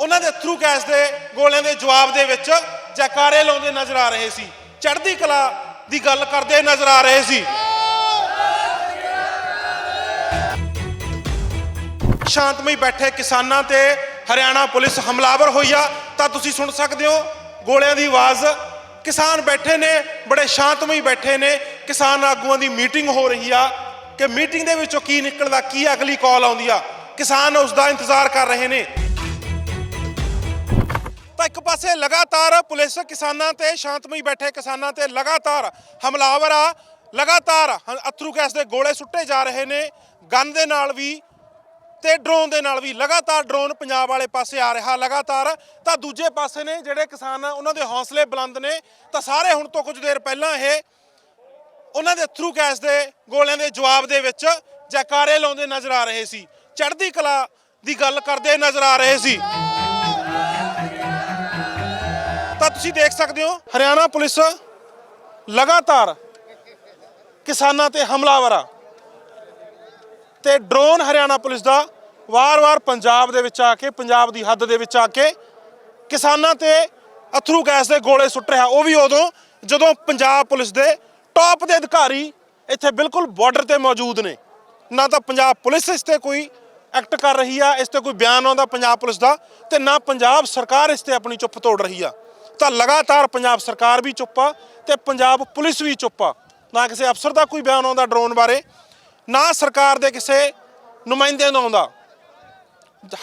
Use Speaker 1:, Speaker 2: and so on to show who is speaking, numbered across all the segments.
Speaker 1: ਉਹਨਾਂ ਦੇ through gas ਦੇ ਗੋਲਿਆਂ ਦੇ ਜਵਾਬ ਦੇ ਵਿੱਚ ਜੈਕਾਰੇ ਲਾਉਂਦੇ ਨਜ਼ਰ ਆ ਰਹੇ ਸੀ। ਚੜ੍ਹਦੀ ਕਲਾ ਦੀ ਗੱਲ ਕਰਦੇ ਨਜ਼ਰ ਆ ਰਹੇ ਸੀ। ਸ਼ਾਂਤਮਈ ਬੈਠੇ ਕਿਸਾਨਾਂ ਤੇ ਹਰਿਆਣਾ ਪੁਲਿਸ ਹਮਲਾਵਰ ਹੋਈ ਆ। ਤਾਂ ਤੁਸੀਂ ਸੁਣ ਸਕਦੇ ਹੋ, ਗੋਲਿਆਂ ਦੀ ਆਵਾਜ਼। ਕਿਸਾਨ ਬੈਠੇ ਨੇ, ਬੜੇ ਸ਼ਾਂਤਮਈ ਬੈਠੇ ਨੇ। ਕਿਸਾਨ ਆਗੂਆਂ ਦੀ ਮੀਟਿੰਗ ਹੋ ਰਹੀ ਆ। ਕਿ ਮੀਟਿੰਗ ਦੇ ਵਿੱਚੋਂ ਕੀ ਨਿਕਲਦਾ, ਕੀ ਅਗਲੀ ਕਾਲ ਆਉਂਦੀ ਆ। ਕਿਸਾਨ ਉਸ ਦਾ ਇੰਤਜ਼ਾਰ ਕਰ ਰਹੇ ਨੇ। ਤਾਂ ਇੱਕ ਪਾਸੇ ਲਗਾਤਾਰ ਪੁਲਿਸ ਕਿਸਾਨਾਂ ਤੇ ਸ਼ਾਂਤਮਈ ਬੈਠੇ ਕਿਸਾਨਾਂ ਤੇ ਲਗਾਤਾਰ ਹਮਲਾਵਰ ਆ, ਲਗਾਤਾਰ ਅਥਰੂ ਗੈਸ ਦੇ ਗੋਲੇ ਸੁੱਟੇ ਜਾ ਰਹੇ ਨੇ, ਗਨ ਦੇ ਨਾਲ ਵੀ ਤੇ ਡਰੋਨ ਦੇ ਨਾਲ ਵੀ ਲਗਾਤਾਰ ਡਰੋਨ ਪੰਜਾਬ ਵਾਲੇ ਪਾਸੇ ਆ ਰਿਹਾ ਲਗਾਤਾਰ। ਤਾਂ ਦੂਜੇ ਪਾਸੇ ਨੇ ਜਿਹੜੇ ਕਿਸਾਨ ਆ, ਉਹਨਾਂ ਦੇ ਹੌਸਲੇ ਬੁਲੰਦ ਨੇ। ਤਾਂ ਸਾਰੇ ਹੁਣ ਤੋਂ ਕੁਝ ਦੇਰ ਪਹਿਲਾਂ ਇਹ ਉਹਨਾਂ ਦੇ ਅਥਰੂ ਗੈਸ ਦੇ ਗੋਲਿਆਂ ਦੇ ਜਵਾਬ ਦੇ ਵਿੱਚ ਜੈਕਾਰੇ ਲਾਉਂਦੇ ਨਜ਼ਰ ਆ ਰਹੇ ਸੀ। ਚੜ੍ਹਦੀ ਕਲਾ ਦੀ ਗੱਲ ਕਰਦੇ ਨਜ਼ਰ ਆ ਰਹੇ ਸੀ। ਤਾਂ ਤੁਸੀਂ ਦੇਖ ਸਕਦੇ ਹੋ, ਹਰਿਆਣਾ ਪੁਲਿਸ ਲਗਾਤਾਰ ਕਿਸਾਨਾਂ ਤੇ ਹਮਲਾਵਰ ਆ। ਤੇ ਡਰੋਨ ਹਰਿਆਣਾ ਪੁਲਿਸ ਦਾ ਵਾਰ-ਵਾਰ ਪੰਜਾਬ ਦੇ ਵਿੱਚ ਆ ਕੇ, ਪੰਜਾਬ ਦੀ ਹੱਦ ਦੇ ਵਿੱਚ ਆ ਕੇ ਕਿਸਾਨਾਂ ਤੇ ਅਥਰੂ ਗੈਸ ਦੇ ਗੋਲੇ ਸੁੱਟ ਰਿਹਾ। ਉਹ ਵੀ ਉਦੋਂ ਜਦੋਂ ਪੰਜਾਬ ਪੁਲਿਸ ਦੇ ਟੌਪ ਦੇ ਅਧਿਕਾਰੀ ਇੱਥੇ ਬਿਲਕੁਲ ਬਾਰਡਰ ਤੇ ਮੌਜੂਦ ਨੇ। ਨਾ ਤਾਂ ਪੰਜਾਬ ਪੁਲਿਸ ਇਸ ਤੇ ਕੋਈ ਐਕਟ ਕਰ ਰਹੀ ਆ, ਇਸ ਤੇ ਕੋਈ ਬਿਆਨ ਆਉਂਦਾ ਪੰਜਾਬ ਪੁਲਿਸ ਦਾ ਤੇ ਨਾ ਪੰਜਾਬ ਸਰਕਾਰ ਇਸ ਤੇ ਆਪਣੀ ਚੁੱਪ ਤੋੜ ਰਹੀ ਆ। ਤਾਂ ਲਗਾਤਾਰ ਪੰਜਾਬ ਸਰਕਾਰ ਵੀ ਚੁੱਪ ਆ ਤੇ ਪੰਜਾਬ ਪੁਲਿਸ ਵੀ ਚੁੱਪ ਆ। ਨਾ ਕਿਸੇ ਅਫਸਰ ਦਾ ਕੋਈ ਬਿਆਨ ਆਉਂਦਾ ਡਰੋਨ ਬਾਰੇ, ਨਾ ਸਰਕਾਰ ਦੇ ਕਿਸੇ ਨੁਮਾਇੰਦੇ ਦਾ ਆਉਂਦਾ।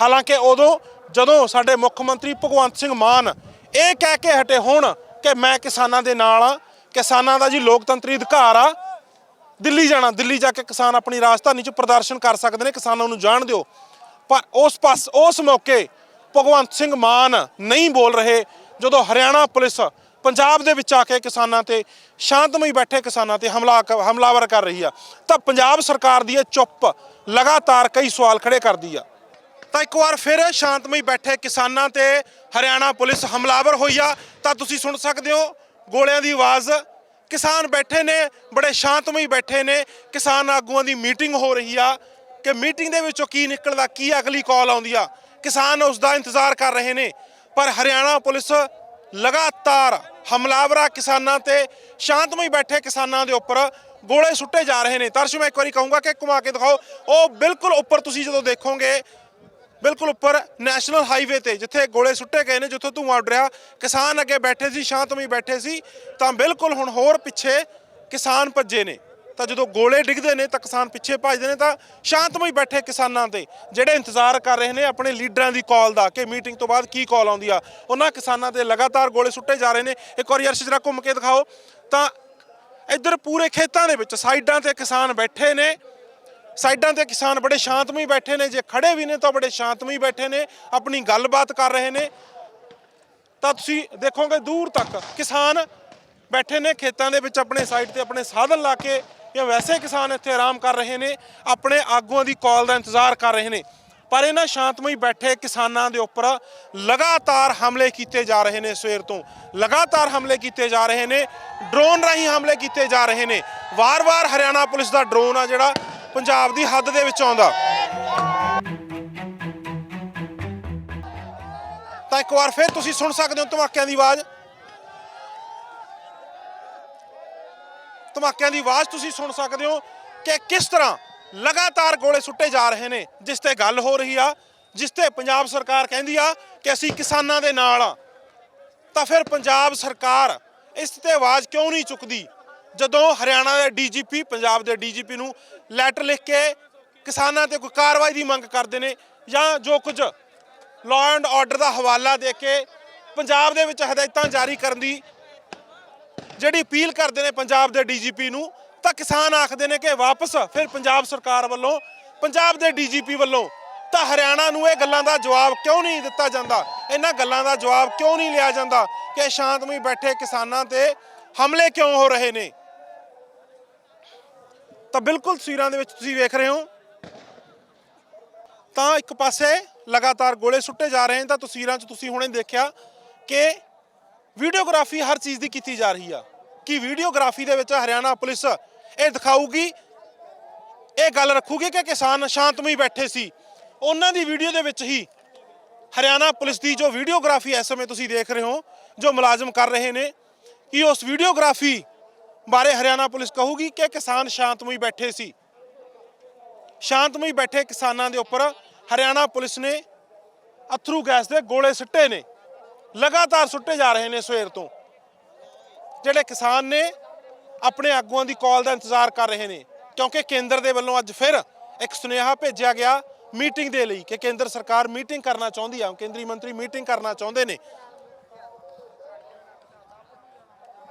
Speaker 1: ਹਾਲਾਂਕਿ ਉਦੋਂ ਜਦੋਂ ਸਾਡੇ ਮੁੱਖ ਮੰਤਰੀ ਭਗਵੰਤ ਸਿੰਘ ਮਾਨ ਇਹ ਕਹਿ ਕੇ ਹਟੇ ਹੋਣ ਕਿ ਮੈਂ ਕਿਸਾਨਾਂ ਦੇ ਨਾਲ ਆ, ਕਿਸਾਨਾਂ ਦਾ ਜੀ ਲੋਕਤੰਤਰੀ ਅਧਿਕਾਰ ਆ, ਦਿੱਲੀ ਜਾਣਾ, ਦਿੱਲੀ ਜਾ ਕੇ ਕਿਸਾਨ ਆਪਣੀ ਰਾਜਧਾਨੀ 'ਚ ਪ੍ਰਦਰਸ਼ਨ ਕਰ ਸਕਦੇ ਨੇ, ਕਿਸਾਨਾਂ ਨੂੰ ਜਾਣ ਦਿਓ। ਪਰ ਉਸ ਪਾਸ, ਉਸ ਮੌਕੇ ਭਗਵੰਤ ਸਿੰਘ ਮਾਨ ਨਹੀਂ ਬੋਲ ਰਹੇ ਜਦੋਂ ਹਰਿਆਣਾ ਪੁਲਿਸ ਪੰਜਾਬ ਦੇ ਵਿੱਚ ਆ ਕੇ ਕਿਸਾਨਾਂ ਤੇ ਸ਼ਾਂਤਮਈ ਬੈਠੇ ਕਿਸਾਨਾਂ ਤੇ ਹਮਲਾ ਹਮਲਾਵਰ ਕਰ ਰਹੀ ਆ, ਤਾਂ ਪੰਜਾਬ ਸਰਕਾਰ ਦੀ ਇਹ ਚੁੱਪ ਲਗਾਤਾਰ ਕਈ ਸਵਾਲ ਖੜੇ ਕਰਦੀ ਆ। ਤਾਂ ਇੱਕ ਵਾਰ ਫਿਰ ਸ਼ਾਂਤਮਈ ਬੈਠੇ ਕਿਸਾਨਾਂ ਤੇ ਹਰਿਆਣਾ ਪੁਲਿਸ ਹਮਲਾਵਰ ਹੋਈ ਆ, ਤਾਂ ਤੁਸੀਂ ਸੁਣ ਸਕਦੇ ਹੋ ਗੋਲਿਆਂ ਦੀ ਆਵਾਜ਼। ਕਿਸਾਨ ਬੈਠੇ ਨੇ, ਬੜੇ ਸ਼ਾਂਤਮਈ ਬੈਠੇ ਨੇ, ਕਿਸਾਨ ਆਗੂਆਂ ਦੀ ਮੀਟਿੰਗ ਹੋ ਰਹੀ ਆ ਕਿ ਮੀਟਿੰਗ ਦੇ ਵਿੱਚੋਂ ਕੀ ਨਿਕਲਦਾ, ਕੀ ਅਗਲੀ ਕਾਲ ਆਉਂਦੀ ਆ। ਕਿਸਾਨ ਉਸ ਦਾ ਇੰਤਜ਼ਾਰ ਕਰ ਰਹੇ ਨੇ। ਪਰ ਹਰਿਆਣਾ ਪੁਲਿਸ ਲਗਾਤਾਰ ਹਮਲਾਵਰਾ ਕਿਸਾਨਾਂ ਤੇ ਸ਼ਾਂਤਮਈ ਬੈਠੇ ਕਿਸਾਨਾਂ ਦੇ ਉੱਪਰ ਗੋਲੇ ਸੁੱਟੇ ਜਾ ਰਹੇ ਨੇ। ਤਰਸ਼, ਮੈਂ ਇੱਕ ਵਾਰੀ ਕਹੂੰਗਾ ਕਿ ਘੁਮਾ ਕੇ ਦਿਖਾਓ। ਉਹ ਬਿਲਕੁਲ ਉੱਪਰ ਤੁਸੀਂ ਜਦੋਂ ਦੇਖੋਗੇ, ਬਿਲਕੁਲ ਉੱਪਰ ਨੈਸ਼ਨਲ ਹਾਈਵੇ ਤੇ ਜਿੱਥੇ ਗੋਲੇ ਸੁੱਟੇ ਗਏ ਨੇ, ਜਿੱਥੋਂ ਧੂੰਆਂ ਉੱਡ ਰਿਹਾ, ਕਿਸਾਨ ਅੱਗੇ ਬੈਠੇ ਸੀ, ਸ਼ਾਂਤਮਈ ਬੈਠੇ ਸੀ, ਤਾਂ ਬਿਲਕੁਲ ਹੁਣ ਹੋਰ ਪਿੱਛੇ ਕਿਸਾਨ ਭੱਜੇ ਨੇ। ਤਾਂ ਜਦੋਂ ਗੋਲੇ ਡਿੱਗਦੇ ਨੇ ਤਾਂ ਕਿਸਾਨ ਪਿੱਛੇ ਭੱਜਦੇ ਨੇ ਤਾਂ ਸ਼ਾਂਤਮਈ ਬੈਠੇ ਕਿਸਾਨਾਂ ਤੇ ਜਿਹੜੇ ਇੰਤਜ਼ਾਰ ਕਰ ਰਹੇ ਨੇ ਆਪਣੇ ਲੀਡਰਾਂ ਦੀ ਕਾਲ ਦਾ ਕਿ ਮੀਟਿੰਗ ਤੋਂ ਬਾਅਦ ਕੀ ਕਾਲ ਆਉਂਦੀ ਆ। ਉਹਨਾਂ ਕਿਸਾਨਾਂ ਤੇ ਲਗਾਤਾਰ ਗੋਲੇ ਸੁੱਟੇ ਜਾ ਰਹੇ ਨੇ। ਇੱਕ ਵਾਰੀ ਅਰਸ਼, ਜਰਾ ਘੁੰਮ ਕੇ ਦਿਖਾਓ। ਤਾਂ ਇੱਧਰ ਪੂਰੇ ਖੇਤਾਂ ਦੇ ਵਿੱਚ ਸਾਈਡਾਂ ਤੇ ਕਿਸਾਨ ਬੈਠੇ ਨੇ। ਸਾਈਡਾਂ ਤੇ ਕਿਸਾਨ ਬੜੇ ਸ਼ਾਂਤਮਈ ਬੈਠੇ ਨੇ। ਜੇ ਖੜੇ ਵੀ ਨੇ ਤਾਂ ਬੜੇ ਸ਼ਾਂਤਮਈ ਬੈਠੇ ਨੇ, ਆਪਣੀ ਗੱਲਬਾਤ ਕਰ ਰਹੇ ਨੇ। ਤਾਂ ਤੁਸੀਂ ਦੇਖੋਗੇ ਦੂਰ ਤੱਕ ਕਿਸਾਨ ਬੈਠੇ ਨੇ ਖੇਤਾਂ ਦੇ ਵਿੱਚ ਆਪਣੇ ਸਾਈਡ ਤੇ ਆਪਣੇ ਸਾਧਨ ਲਾ ਕੇ ਜਾਂ ਵੈਸੇ ਕਿਸਾਨ ਇੱਥੇ ਆਰਾਮ ਕਰ ਰਹੇ ਨੇ, ਆਪਣੇ ਆਗੂਆਂ ਦੀ ਕਾਲ ਦਾ ਇੰਤਜ਼ਾਰ ਕਰ ਰਹੇ ਨੇ। ਪਰ ਇਹਨਾਂ ਸ਼ਾਂਤਮਈ ਬੈਠੇ ਕਿਸਾਨਾਂ ਦੇ ਉੱਪਰ ਲਗਾਤਾਰ ਹਮਲੇ ਕੀਤੇ ਜਾ ਰਹੇ ਨੇ ਸਵੇਰ ਤੋਂ। ਲਗਾਤਾਰ ਹਮਲੇ ਕੀਤੇ ਜਾ ਰਹੇ ਨੇ, ਡਰੋਨ ਰਾਹੀਂ ਹਮਲੇ ਕੀਤੇ ਜਾ ਰਹੇ ਨੇ। ਵਾਰ-ਵਾਰ ਹਰਿਆਣਾ ਪੁਲਿਸ ਦਾ ਡਰੋਨ ਆ ਜਿਹੜਾ ਪੰਜਾਬ ਦੀ ਹੱਦ ਦੇ ਵਿੱਚ ਆਉਂਦਾ। ਤਾਂ ਇੱਕ ਵਾਰ ਫਿਰ ਤੁਸੀਂ ਸੁਣ ਸਕਦੇ ਹੋ ਧਮਾਕਿਆਂ ਦੀ ਆਵਾਜ਼। ਧਮਾਕਿਆਂ ਦੀ ਆਵਾਜ਼ ਤੁਸੀਂ ਸੁਣ ਸਕਦੇ ਹੋ ਕਿ ਕਿਸ ਤਰ੍ਹਾਂ ਲਗਾਤਾਰ ਗੋਲੇ ਸੁੱਟੇ ਜਾ ਰਹੇ ਨੇ, ਜਿਸ ਤੇ ਗੱਲ ਹੋ ਰਹੀ ਆ, ਜਿਸ ਤੇ ਪੰਜਾਬ ਸਰਕਾਰ ਕਹਿੰਦੀ ਆ ਕਿ ਅਸੀਂ ਕਿਸਾਨਾਂ ਦੇ ਨਾਲ ਆ। ਤਾਂ ਫਿਰ ਪੰਜਾਬ ਸਰਕਾਰ ਇਸ ਤੇ ਆਵਾਜ਼ ਕਿਉਂ ਨਹੀਂ ਚੁੱਕਦੀ? ਜਦੋਂ ਹਰਿਆਣਾ ਦੇ ਡੀਜੀਪੀ, ਪੰਜਾਬ ਦੇ ਡੀਜੀਪੀ ਨੂੰ ਲੈਟਰ ਲਿਖ ਕੇ ਕਿਸਾਨਾਂ ਤੇ ਕੋਈ ਕਾਰਵਾਈ ਦੀ ਮੰਗ ਕਰਦੇ ਨੇ ਜਾਂ ਜੋ ਕੁਝ ਲਾਅ ਐਂਡ ਆਰਡਰ ਦਾ ਹਵਾਲਾ ਦੇ ਕੇ ਪੰਜਾਬ ਦੇ ਵਿੱਚ ਹਦਾਇਤਾਂ ਜਾਰੀ ਕਰਨ ਦੀ ਜਿਹੜੀ ਅਪੀਲ ਕਰਦੇ ਨੇ ਪੰਜਾਬ ਦੇ ਡੀਜੀਪੀ ਨੂੰ, ਤਾਂ ਕਿਸਾਨ ਆਖਦੇ ਨੇ ਕਿ ਵਾਪਸ ਫਿਰ ਪੰਜਾਬ ਸਰਕਾਰ ਵੱਲੋਂ, ਪੰਜਾਬ ਦੇ ਡੀਜੀਪੀ ਵੱਲੋਂ, ਤਾਂ ਹਰਿਆਣਾ ਨੂੰ ਇਹ ਗੱਲਾਂ ਦਾ ਜਵਾਬ ਕਿਉਂ ਨਹੀਂ ਦਿੱਤਾ ਜਾਂਦਾ? ਇਹਨਾਂ ਗੱਲਾਂ ਦਾ ਜਵਾਬ ਕਿਉਂ ਨਹੀਂ ਲਿਆ ਜਾਂਦਾ ਕਿ ਸ਼ਾਂਤਮਈ ਬੈਠੇ ਕਿਸਾਨਾਂ ਤੇ ਹਮਲੇ ਕਿਉਂ ਹੋ ਰਹੇ ਨੇ? ਤਾਂ ਬਿਲਕੁਲ ਤਸਵੀਰਾਂ ਦੇ ਵਿੱਚ ਤੁਸੀਂ ਵੇਖ ਰਹੇ ਹੋ। ਤਾਂ ਇੱਕ ਪਾਸੇ ਲਗਾਤਾਰ ਗੋਲੇ ਸੁੱਟੇ ਜਾ ਰਹੇ ਨੇ, ਤਾਂ ਤਸਵੀਰਾਂ 'ਚ ਤੁਸੀਂ ਹੁਣੇ ਦੇਖਿਆ ਕਿ ਵੀਡੀਓਗ੍ਰਾਫੀ ਹਰ ਚੀਜ਼ ਦੀ ਕੀਤੀ ਜਾ ਰਹੀ ਆ। ਕਿ ਵੀਡੀਓਗ੍ਰਾਫੀ ਦੇ ਵਿੱਚ ਹਰਿਆਣਾ ਪੁਲਿਸ ਇਹ ਦਿਖਾਊਗੀ, ਇਹ ਗੱਲ ਰੱਖੂਗੀ ਕਿ ਕਿਸਾਨ ਸ਼ਾਂਤਮਈ ਬੈਠੇ ਸੀ। ਉਹਨਾਂ ਦੀ ਵੀਡੀਓ ਦੇ ਵਿੱਚ ਹੀ ਹਰਿਆਣਾ ਪੁਲਿਸ ਦੀ ਜੋ ਵੀਡੀਓਗ੍ਰਾਫੀ ਇਸ ਸਮੇਂ ਤੁਸੀਂ ਦੇਖ ਰਹੇ ਹੋ, ਜੋ ਮੁਲਾਜ਼ਮ ਕਰ ਰਹੇ ਨੇ, ਕਿ ਉਸ ਵੀਡੀਓਗ੍ਰਾਫੀ ਬਾਰੇ ਹਰਿਆਣਾ ਪੁਲਿਸ ਕਹੂਗੀ ਕਿ ਕਿਸਾਨ ਸ਼ਾਂਤਮਈ ਬੈਠੇ ਸੀ। ਸ਼ਾਂਤਮਈ ਬੈਠੇ ਕਿਸਾਨਾਂ ਦੇ ਉੱਪਰ ਹਰਿਆਣਾ ਪੁਲਿਸ ਨੇ ਅਥਰੂ ਗੈਸ ਦੇ ਗੋਲੇ ਸਿੱਟੇ ਨੇ। ਲਗਾਤਾਰ ਸੁੱਟੇ ਜਾ ਰਹੇ ਨੇ ਸਵੇਰ ਤੋਂ। ਜਿਹੜੇ ਕਿਸਾਨ ਨੇ ਆਪਣੇ ਆਗੂਆਂ ਦੀ ਕਾਲ ਦਾ ਇੰਤਜ਼ਾਰ ਕਰ ਰਹੇ ਨੇ, ਕਿਉਂਕਿ ਕੇਂਦਰ ਦੇ ਵੱਲੋਂ ਅੱਜ ਫਿਰ ਇੱਕ ਸੁਨੇਹਾ ਭੇਜਿਆ ਗਿਆ ਮੀਟਿੰਗ ਦੇ ਲਈ ਕਿ ਕੇਂਦਰ ਸਰਕਾਰ ਮੀਟਿੰਗ ਕਰਨਾ ਚਾਹੁੰਦੀ ਆ, ਕੇਂਦਰੀ ਮੰਤਰੀ ਮੀਟਿੰਗ ਕਰਨਾ ਚਾਹੁੰਦੇ ਨੇ।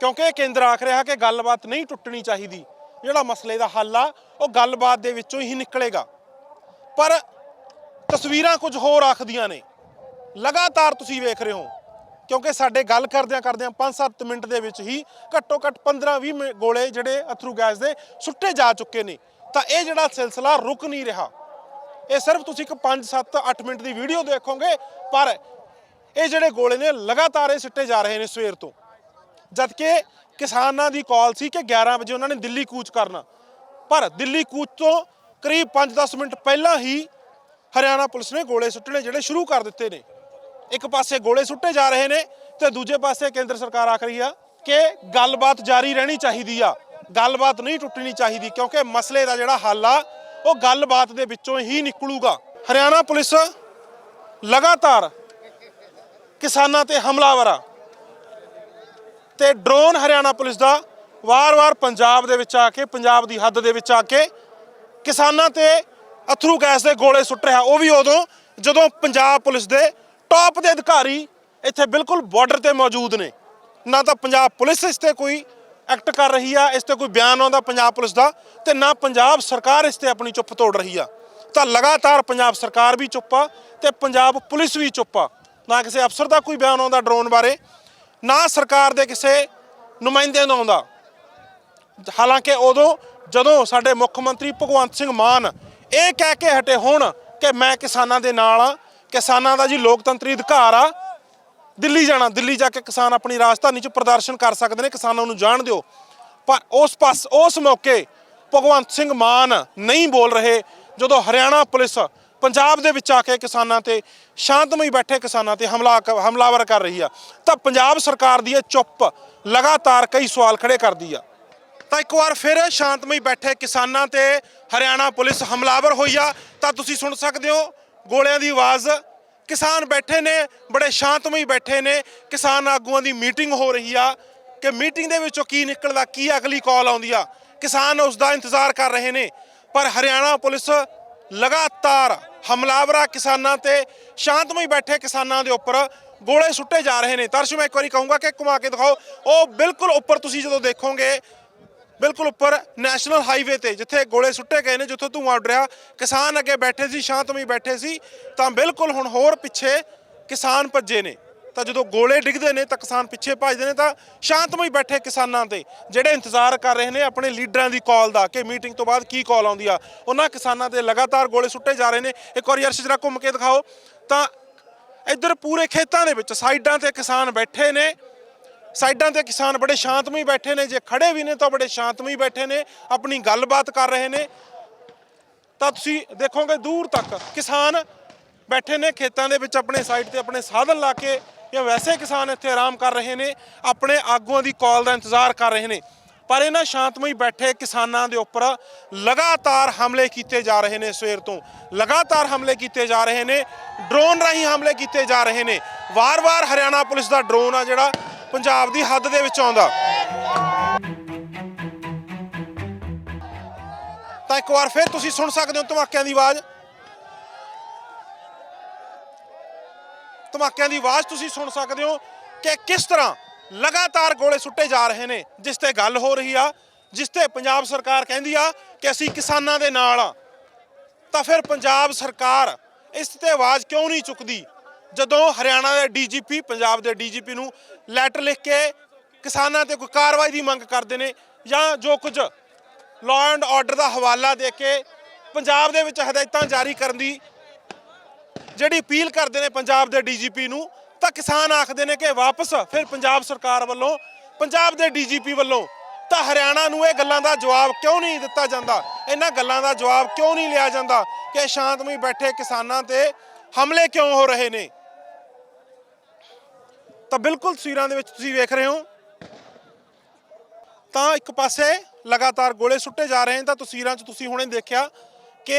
Speaker 1: ਕਿਉਂਕਿ ਕੇਂਦਰ ਆਖ ਰਿਹਾ ਕਿ ਗੱਲਬਾਤ ਨਹੀਂ ਟੁੱਟਣੀ ਚਾਹੀਦੀ, ਜਿਹੜਾ ਮਸਲੇ ਦਾ ਹੱਲ ਆ, ਉਹ ਗੱਲਬਾਤ ਦੇ ਵਿੱਚੋਂ ਹੀ ਨਿਕਲੇਗਾ। ਪਰ ਤਸਵੀਰਾਂ ਕੁਝ ਹੋਰ ਆਖਦੀਆਂ ਨੇ। ਲਗਾਤਾਰ ਤੁਸੀਂ ਵੇਖ ਰਹੇ ਹੋ ਕਿਉਂਕਿ ਸਾਡੇ ਗੱਲ ਕਰਦਿਆਂ ਕਰਦਿਆਂ 5-7 ਮਿੰਟ ਦੇ ਵਿੱਚ ਹੀ ਘੱਟੋ ਘੱਟ 15-20 ਮਿੰ- ਗੋਲੇ ਜਿਹੜੇ ਅਥਰੂ ਗੈਸ ਦੇ ਸੁੱਟੇ ਜਾ ਚੁੱਕੇ ਨੇ। ਤਾਂ ਇਹ ਜਿਹੜਾ ਸਿਲਸਿਲਾ ਰੁਕ ਨਹੀਂ ਰਿਹਾ, ਇਹ ਸਿਰਫ ਤੁਸੀਂ ਇੱਕ 5-7-8 ਮਿੰਟ ਦੀ ਵੀਡੀਓ ਦੇਖੋਗੇ, ਪਰ ਇਹ ਜਿਹੜੇ ਗੋਲੇ ਨੇ ਲਗਾਤਾਰ ਇਹ ਸਿੱਟੇ ਜਾ ਰਹੇ ਨੇ ਸਵੇਰ ਤੋਂ। ਜਦਕਿ ਕਿਸਾਨਾਂ ਦੀ ਕਾਲ ਸੀ ਕਿ 11 ਵਜੇ ਉਹਨਾਂ ਨੇ ਦਿੱਲੀ ਕੂਚ ਕਰਨਾ। ਪਰ ਦਿੱਲੀ ਕੂਚ ਤੋਂ ਕਰੀਬ 5-10 ਮਿੰਟ ਪਹਿਲਾਂ ਹੀ ਹਰਿਆਣਾ ਪੁਲਿਸ ਨੇ ਗੋਲੇ ਸੁੱਟਣੇ ਜਿਹੜੇ ਸ਼ੁਰੂ ਕਰ ਦਿੱਤੇ ਨੇ। ਇੱਕ ਪਾਸੇ ਗੋਲੇ ਸੁੱਟੇ ਜਾ ਰਹੇ ਨੇ ਤੇ ਦੂਜੇ ਪਾਸੇ ਕੇਂਦਰ ਸਰਕਾਰ ਆਖ ਰਹੀ ਆ ਕਿ ਗੱਲਬਾਤ ਜਾਰੀ ਰਹਿਣੀ ਚਾਹੀਦੀ ਆ। ਗੱਲਬਾਤ ਨਹੀਂ ਟੁੱਟਣੀ ਚਾਹੀਦੀ ਕਿਉਂਕਿ ਮਸਲੇ ਦਾ ਜਿਹੜਾ ਹੱਲ ਆ, ਉਹ ਗੱਲਬਾਤ ਦੇ ਵਿੱਚੋਂ ਹੀ ਨਿਕਲੂਗਾ। ਹਰਿਆਣਾ ਪੁਲਿਸ ਲਗਾਤਾਰ ਕਿਸਾਨਾਂ ਤੇ ਹਮਲਾਵਰ ਆ। ਤੇ ਡਰੋਨ ਹਰਿਆਣਾ ਪੁਲਿਸ ਦਾ ਵਾਰ-ਵਾਰ ਪੰਜਾਬ ਦੇ ਵਿੱਚ ਆ ਕੇ, ਪੰਜਾਬ ਦੀ ਹੱਦ ਦੇ ਵਿੱਚ ਆ ਕੇ ਕਿਸਾਨਾਂ ਤੇ ਅਥਰੂ ਗੈਸ ਦੇ ਗੋਲੇ ਸੁੱਟ ਰਿਹਾ। ਉਹ ਵੀ ਉਦੋਂ ਜਦੋਂ ਪੰਜਾਬ ਪੁਲਿਸ ਦੇ ਟਾਪ ਦੇ ਅਧਿਕਾਰੀ ਇੱਥੇ ਬਿਲਕੁਲ ਬਾਰਡਰ ਤੇ ਮੌਜੂਦ ਨੇ। ਨਾ ਤਾਂ ਪੰਜਾਬ ਪੁਲਿਸ ਇਸ ਤੇ ਕੋਈ ਐਕਟ ਕਰ ਰਹੀ ਆ, ਇਸ ਤੇ ਕੋਈ ਬਿਆਨ ਆਉਂਦਾ ਪੰਜਾਬ ਪੁਲਿਸ ਦਾ ਤੇ ਨਾ ਪੰਜਾਬ ਸਰਕਾਰ ਇਸ ਤੇ ਆਪਣੀ ਚੁੱਪ ਤੋੜ ਰਹੀ ਆ। ਤਾਂ ਲਗਾਤਾਰ ਪੰਜਾਬ ਸਰਕਾਰ ਵੀ ਚੁੱਪ ਆ ਤੇ ਪੰਜਾਬ ਪੁਲਿਸ ਵੀ ਚੁੱਪ ਆ। ਨਾ ਕਿਸੇ ਅਫਸਰ ਦਾ ਕੋਈ ਬਿਆਨ ਆਉਂਦਾ ਡਰੋਨ ਬਾਰੇ, ਨਾ ਸਰਕਾਰ ਦੇ ਕਿਸੇ ਨੁਮਾਇੰਦੇ ਦਾ ਆਉਂਦਾ। ਹਾਲਾਂਕਿ ਉਦੋਂ ਜਦੋਂ ਸਾਡੇ ਮੁੱਖ ਮੰਤਰੀ ਭਗਵੰਤ ਸਿੰਘ ਮਾਨ ਇਹ ਕਹਿ ਕੇ ਹਟੇ ਹੋਣ ਕਿ ਮੈਂ ਕਿਸਾਨਾਂ ਦੇ ਨਾਲ ਆ ਕਿਸਾਨਾਂ ਦਾ ਜੀ ਲੋਕਤੰਤਰੀ ਅਧਿਕਾਰ ਆ। ਦਿੱਲੀ ਜਾਣਾ, ਦਿੱਲੀ ਜਾ ਕੇ ਕਿਸਾਨ ਆਪਣੀ ਰਾਜਧਾਨੀ 'ਚ ਪ੍ਰਦਰਸ਼ਨ ਕਰ ਸਕਦੇ ਨੇ, ਕਿਸਾਨਾਂ ਨੂੰ ਜਾਣ ਦਿਓ। ਪਰ ਉਸ ਪਾਸ, ਉਸ ਮੌਕੇ ਭਗਵੰਤ ਸਿੰਘ ਮਾਨ ਨਹੀਂ ਬੋਲ ਰਹੇ। ਜਦੋਂ ਹਰਿਆਣਾ ਪੁਲਿਸ ਪੰਜਾਬ ਦੇ ਵਿੱਚ ਆ ਕੇ ਕਿਸਾਨਾਂ ਤੇ ਸ਼ਾਂਤਮਈ ਬੈਠੇ, ਕਿਸਾਨਾਂ ਤੇ ਹਮਲਾ ਹਮਲਾਵਰ ਕਰ ਰਹੀ ਆ, ਤਾਂ ਪੰਜਾਬ ਸਰਕਾਰ ਦੀ ਇਹ ਚੁੱਪ ਲਗਾਤਾਰ ਕਈ ਸਵਾਲ ਖੜੇ ਕਰਦੀ ਆ। ਤਾਂ ਇੱਕ ਵਾਰ ਫਿਰ ਸ਼ਾਂਤਮਈ ਬੈਠੇ ਕਿਸਾਨਾਂ ਤੇ ਹਰਿਆਣਾ ਪੁਲਿਸ ਹਮਲਾਵਰ ਹੋਈ ਆ, ਤਾਂ ਤੁਸੀਂ ਸੁਣ ਸਕਦੇ ਹੋ ਗੋਲਿਆਂ ਦੀ ਆਵਾਜ਼। ਕਿਸਾਨ ਬੈਠੇ ਨੇ, ਬੜੇ ਸ਼ਾਂਤਮਈ ਬੈਠੇ ਨੇ। ਕਿਸਾਨ ਆਗੂਆਂ ਦੀ ਮੀਟਿੰਗ ਹੋ ਰਹੀ ਆ ਕਿ ਮੀਟਿੰਗ ਦੇ ਵਿੱਚੋਂ ਕੀ ਨਿਕਲਦਾ, ਕੀ ਅਗਲੀ ਕਾਲ ਆਉਂਦੀ ਆ। ਕਿਸਾਨ ਉਸ ਦਾ ਇੰਤਜ਼ਾਰ ਕਰ ਰਹੇ ਨੇ, ਪਰ ਹਰਿਆਣਾ ਪੁਲਿਸ ਲਗਾਤਾਰ ਹਮਲਾਵਰਾ, ਕਿਸਾਨਾਂ ਤੇ ਸ਼ਾਂਤਮਈ ਬੈਠੇ ਕਿਸਾਨਾਂ ਦੇ ਉੱਪਰ ਗੋਲੇ ਸੁੱਟੇ ਜਾ ਰਹੇ ਨੇ। ਤਰਸ਼, ਮੈਂ ਇੱਕ ਵਾਰੀ ਕਹੂੰਗਾ ਕਿ ਘੁਮਾ ਕੇ ਦਿਖਾਓ। ਉਹ ਬਿਲਕੁਲ ਉੱਪਰ ਤੁਸੀਂ ਜਦੋਂ ਦੇਖੋਗੇ ਬਿਲਕੁਲ ਉੱਪਰ ਨੈਸ਼ਨਲ ਹਾਈਵੇ ਤੇ, ਜਿੱਥੇ ਗੋਲੇ ਸੁੱਟੇ ਗਏ ਨੇ, ਜਿੱਥੋਂ ਧੂੰਆਂ ਉੱਡ ਰਿਹਾ। ਕਿਸਾਨ ਅੱਗੇ ਬੈਠੇ ਸੀ, ਸ਼ਾਂਤਮਈ ਬੈਠੇ ਸੀ। ਤਾਂ ਬਿਲਕੁਲ ਹੁਣ ਹੋਰ ਪਿੱਛੇ ਕਿਸਾਨ ਭੱਜੇ ਨੇ। ਤਾਂ ਜਦੋਂ ਗੋਲੇ ਡਿੱਗਦੇ ਨੇ, ਤਾਂ ਕਿਸਾਨ ਪਿੱਛੇ ਭੱਜਦੇ ਨੇ, ਤਾਂ ਸ਼ਾਂਤਮਈ ਬੈਠੇ ਕਿਸਾਨਾਂ ਤੇ, ਜਿਹੜੇ ਇੰਤਜ਼ਾਰ ਕਰ ਰਹੇ ਨੇ ਆਪਣੇ ਲੀਡਰਾਂ ਦੀ ਕਾਲ ਦਾ ਕਿ ਮੀਟਿੰਗ ਤੋਂ ਬਾਅਦ ਕੀ ਕਾਲ ਆਉਂਦੀ ਆ। ਉਹਨਾਂ ਕਿਸਾਨਾਂ ਤੇ ਲਗਾਤਾਰ ਗੋਲੇ ਸੁੱਟੇ ਜਾ ਰਹੇ ਨੇ। ਇੱਕ ਵਾਰੀ ਅਰਸ਼, ਜਰਾ ਘੁੰਮ ਕੇ ਦਿਖਾਓ। ਤਾਂ ਇੱਧਰ ਪੂਰੇ ਖੇਤਾਂ ਦੇ ਵਿੱਚ, ਸਾਈਡਾਂ ਤੇ ਕਿਸਾਨ ਬੈਠੇ ਨੇ। ਸਾਈਡਾਂ ਤੇ ਕਿਸਾਨ ਬੜੇ ਸ਼ਾਂਤਮਈ ਬੈਠੇ ਨੇ, ਜੇ ਖੜੇ ਵੀ ਨੇ ਤਾਂ ਬੜੇ ਸ਼ਾਂਤਮਈ ਬੈਠੇ ਨੇ, ਆਪਣੀ ਗੱਲਬਾਤ ਕਰ ਰਹੇ ਨੇ। ਤਾਂ ਤੁਸੀਂ ਦੇਖੋਗੇ ਦੂਰ ਤੱਕ ਕਿਸਾਨ ਬੈਠੇ ਨੇ, ਖੇਤਾਂ ਦੇ ਵਿੱਚ ਆਪਣੇ ਸਾਈਡ ਤੇ ਆਪਣੇ ਸਾਧਨ ਲਾ ਕੇ, ਜਾਂ ਵੈਸੇ ਕਿਸਾਨ ਇੱਥੇ ਆਰਾਮ ਕਰ ਰਹੇ ਨੇ, ਆਪਣੇ ਆਗੂਆਂ ਦੀ ਕਾਲ ਦਾ ਇੰਤਜ਼ਾਰ ਕਰ ਰਹੇ ਨੇ। ਪਰ ਇਹਨਾਂ ਸ਼ਾਂਤਮਈ ਬੈਠੇ ਕਿਸਾਨਾਂ ਦੇ ਉੱਪਰ ਲਗਾਤਾਰ ਹਮਲੇ ਕੀਤੇ ਜਾ ਰਹੇ ਨੇ ਸਵੇਰ ਤੋਂ। ਲਗਾਤਾਰ ਹਮਲੇ ਕੀਤੇ ਜਾ ਰਹੇ ਨੇ, ਡਰੋਨ ਰਾਹੀਂ ਹਮਲੇ ਕੀਤੇ ਜਾ ਰਹੇ ਨੇ। ਵਾਰ-ਵਾਰ ਹਰਿਆਣਾ ਪੁਲਿਸ ਦਾ ਡਰੋਨ ਆ ਜਿਹੜਾ ਪੰਜਾਬ ਦੀ ਹੱਦ ਦੇ ਵਿੱਚ ਆਉਂਦਾ। ਤਾਂ ਇੱਕ ਵਾਰ ਫਿਰ ਤੁਸੀਂ ਸੁਣ ਸਕਦੇ ਹੋ ਧਮਾਕਿਆਂ ਦੀ ਆਵਾਜ਼। ਧਮਾਕਿਆਂ ਦੀ ਆਵਾਜ਼ ਤੁਸੀਂ ਸੁਣ ਸਕਦੇ ਹੋ ਕਿ ਕਿਸ ਤਰ੍ਹਾਂ ਲਗਾਤਾਰ ਗੋਲੇ ਸੁੱਟੇ ਜਾ ਰਹੇ ਨੇ, ਜਿਸ ਤੇ ਗੱਲ ਹੋ ਰਹੀ ਆ, ਜਿਸ ਤੇ ਪੰਜਾਬ ਸਰਕਾਰ ਕਹਿੰਦੀ ਆ ਕਿ ਅਸੀਂ ਕਿਸਾਨਾਂ ਦੇ ਨਾਲ ਆ। ਤਾਂ ਫਿਰ ਪੰਜਾਬ ਸਰਕਾਰ ਇਸ ਤੇ ਆਵਾਜ਼ ਕਿਉਂ ਨਹੀਂ ਚੁੱਕਦੀ? ਜਦੋਂ ਹਰਿਆਣਾ ਦੇ ਡੀਜੀਪੀ, ਪੰਜਾਬ ਦੇ ਡੀਜੀਪੀ ਨੂੰ ਲੈਟਰ ਲਿਖ ਕੇ ਕਿਸਾਨਾਂ ਤੇ ਕੋਈ ਕਾਰਵਾਈ ਦੀ ਮੰਗ ਕਰਦੇ ਨੇ ਜਾਂ ਜੋ ਕੁਝ ਲਾਅ ਐਂਡ ਆਰਡਰ ਦਾ ਹਵਾਲਾ ਦੇ ਕੇ ਪੰਜਾਬ ਦੇ ਵਿੱਚ ਹਦਾਇਤਾਂ ਜਾਰੀ ਕਰਨ ਦੀ ਜਿਹੜੀ ਅਪੀਲ ਕਰਦੇ ਨੇ ਪੰਜਾਬ ਦੇ ਡੀਜੀਪੀ ਨੂੰ, ਤਾਂ ਕਿਸਾਨ ਆਖਦੇ ਨੇ ਕਿ ਵਾਪਸ ਫਿਰ ਪੰਜਾਬ ਸਰਕਾਰ ਵੱਲੋਂ, ਪੰਜਾਬ ਦੇ ਡੀਜੀਪੀ ਵੱਲੋਂ ਤਾਂ ਹਰਿਆਣਾ ਨੂੰ ਇਹ ਗੱਲਾਂ ਦਾ ਜਵਾਬ ਕਿਉਂ ਨਹੀਂ ਦਿੱਤਾ ਜਾਂਦਾ? ਇਹਨਾਂ ਗੱਲਾਂ ਦਾ ਜਵਾਬ ਕਿਉਂ ਨਹੀਂ ਲਿਆ ਜਾਂਦਾ ਕਿ ਸ਼ਾਂਤਮਈ ਬੈਠੇ ਕਿਸਾਨਾਂ ਤੇ ਹਮਲੇ ਕਿਉਂ ਹੋ ਰਹੇ ਨੇ? ਤਾਂ ਬਿਲਕੁਲ ਤਸਵੀਰਾਂ ਦੇ ਵਿੱਚ ਤੁਸੀਂ ਵੇਖ ਰਹੇ ਹੋ। ਤਾਂ ਇੱਕ ਪਾਸੇ ਲਗਾਤਾਰ ਗੋਲੇ ਸੁੱਟੇ ਜਾ ਰਹੇ ਨੇ, ਤਾਂ ਤਸਵੀਰਾਂ 'ਚ ਤੁਸੀਂ ਹੁਣੇ ਦੇਖਿਆ ਕਿ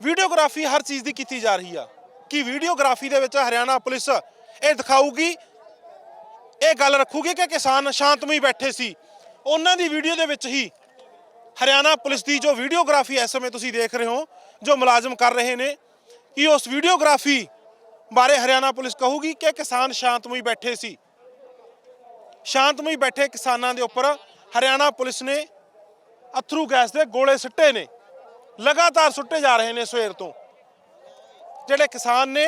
Speaker 1: ਵੀਡੀਓਗ੍ਰਾਫੀ ਹਰ ਚੀਜ਼ ਦੀ ਕੀਤੀ ਜਾ ਰਹੀ ਆ। ਕਿ ਵੀਡੀਓਗ੍ਰਾਫੀ ਦੇ ਵਿੱਚ ਹਰਿਆਣਾ ਪੁਲਿਸ ਇਹ ਦਿਖਾਊਗੀ, ਇਹ ਗੱਲ ਰੱਖੂਗੀ ਕਿ ਕਿਸਾਨ ਸ਼ਾਂਤਮਈ ਬੈਠੇ ਸੀ। ਉਹਨਾਂ ਦੀ ਵੀਡੀਓ ਦੇ ਵਿੱਚ ਹੀ ਹਰਿਆਣਾ ਪੁਲਿਸ ਦੀ ਜੋ ਵੀਡੀਓਗ੍ਰਾਫੀ ਇਸ ਸਮੇਂ ਤੁਸੀਂ ਦੇਖ ਰਹੇ ਹੋ, ਜੋ ਮੁਲਾਜ਼ਮ ਕਰ ਰਹੇ ਨੇ, ਕਿ ਉਸ ਵੀਡੀਓਗ੍ਰਾਫੀ ਬਾਰੇ ਹਰਿਆਣਾ ਪੁਲਿਸ ਕਹੂਗੀ ਕਿ ਕਿਸਾਨ ਸ਼ਾਂਤਮਈ ਬੈਠੇ ਸੀ। ਸ਼ਾਂਤਮਈ ਬੈਠੇ ਕਿਸਾਨਾਂ ਦੇ ਉੱਪਰ ਹਰਿਆਣਾ ਪੁਲਿਸ ਨੇ ਅਥਰੂ ਗੈਸ ਦੇ ਗੋਲੇ ਸਿੱਟੇ ਨੇ। ਲਗਾਤਾਰ ਸੁੱਟੇ ਜਾ ਰਹੇ ਨੇ ਸਵੇਰ ਤੋਂ। ਜਿਹੜੇ ਕਿਸਾਨ ਨੇ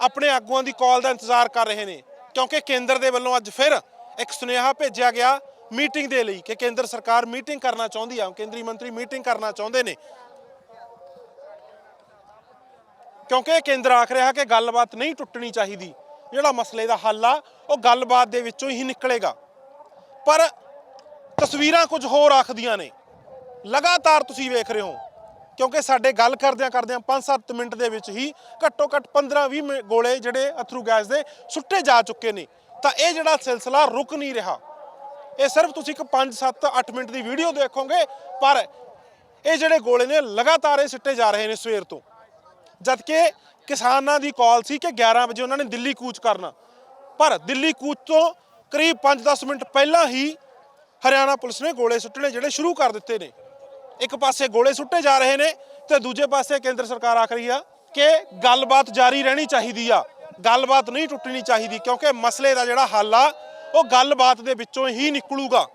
Speaker 1: ਆਪਣੇ ਆਗੂਆਂ ਦੀ ਕਾਲ ਦਾ ਇੰਤਜ਼ਾਰ ਕਰ ਰਹੇ ਨੇ, ਕਿਉਂਕਿ ਕੇਂਦਰ ਦੇ ਵੱਲੋਂ ਅੱਜ ਫਿਰ ਇੱਕ ਸੁਨੇਹਾ ਭੇਜਿਆ ਗਿਆ ਮੀਟਿੰਗ ਦੇ ਲਈ ਕਿ ਕੇਂਦਰ ਸਰਕਾਰ ਮੀਟਿੰਗ ਕਰਨਾ ਚਾਹੁੰਦੀ ਆ, ਕੇਂਦਰੀ ਮੰਤਰੀ ਮੀਟਿੰਗ ਕਰਨਾ ਚਾਹੁੰਦੇ ਨੇ। ਕਿਉਂਕਿ ਇਹ ਕੇਂਦਰ ਆਖ ਰਿਹਾ ਕਿ ਗੱਲਬਾਤ ਨਹੀਂ ਟੁੱਟਣੀ ਚਾਹੀਦੀ। ਜਿਹੜਾ ਮਸਲੇ ਦਾ ਹੱਲ ਆ, ਉਹ ਗੱਲਬਾਤ ਦੇ ਵਿੱਚੋਂ ਹੀ ਨਿਕਲੇਗਾ। ਪਰ ਤਸਵੀਰਾਂ ਕੁਝ ਹੋਰ ਆਖਦੀਆਂ ਨੇ। ਲਗਾਤਾਰ ਤੁਸੀਂ ਵੇਖ ਰਹੇ ਹੋ, ਕਿਉਂਕਿ ਸਾਡੇ ਗੱਲ ਕਰਦਿਆਂ ਕਰਦਿਆਂ 5-7 ਮਿੰਟ ਦੇ ਵਿੱਚ ਹੀ ਘੱਟੋ ਘੱਟ 15-20 ਮਿੰ- ਗੋਲੇ ਜਿਹੜੇ ਅਥਰੂ ਗੈਸ ਦੇ ਸੁੱਟੇ ਜਾ ਚੁੱਕੇ ਨੇ। ਤਾਂ ਇਹ ਜਿਹੜਾ ਸਿਲਸਿਲਾ ਰੁਕ ਨਹੀਂ ਰਿਹਾ, ਇਹ ਸਿਰਫ ਤੁਸੀਂ ਇੱਕ 5-7-8 ਮਿੰਟ ਦੀ ਵੀਡੀਓ ਦੇਖੋਗੇ, ਪਰ ਇਹ ਜਿਹੜੇ ਗੋਲੇ ਨੇ, ਲਗਾਤਾਰ ਇਹ ਸਿੱਟੇ ਜਾ ਰਹੇ ਨੇ ਸਵੇਰ ਤੋਂ। ਜਦਕਿ ਕਿਸਾਨਾਂ ਦੀ ਕਾਲ ਸੀ ਕਿ 11 ਵਜੇ ਉਹਨਾਂ ਨੇ ਦਿੱਲੀ ਕੂਚ ਕਰਨਾ। ਪਰ ਦਿੱਲੀ ਕੂਚ ਤੋਂ ਕਰੀਬ 5-10 ਮਿੰਟ ਪਹਿਲਾਂ ਹੀ ਹਰਿਆਣਾ ਪੁਲਿਸ ਨੇ ਗੋਲੇ ਸੁੱਟਣੇ ਜਿਹੜੇ ਸ਼ੁਰੂ ਕਰ ਦਿੱਤੇ ਨੇ। ਇੱਕ ਪਾਸੇ ਗੋਲੇ ਸੁੱਟੇ ਜਾ ਰਹੇ ਨੇ ਤੇ ਦੂਜੇ ਪਾਸੇ ਕੇਂਦਰ ਸਰਕਾਰ ਆਖ ਰਹੀ ਆ ਕਿ ਗੱਲਬਾਤ ਜਾਰੀ ਰਹਿਣੀ ਚਾਹੀਦੀ ਆ। ਗੱਲਬਾਤ ਨਹੀਂ ਟੁੱਟਣੀ ਚਾਹੀਦੀ ਕਿਉਂਕਿ ਮਸਲੇ ਦਾ ਜਿਹੜਾ ਹੱਲ ਆ, ਉਹ ਗੱਲਬਾਤ ਦੇ ਵਿੱਚੋਂ ਹੀ ਨਿਕਲੂਗਾ।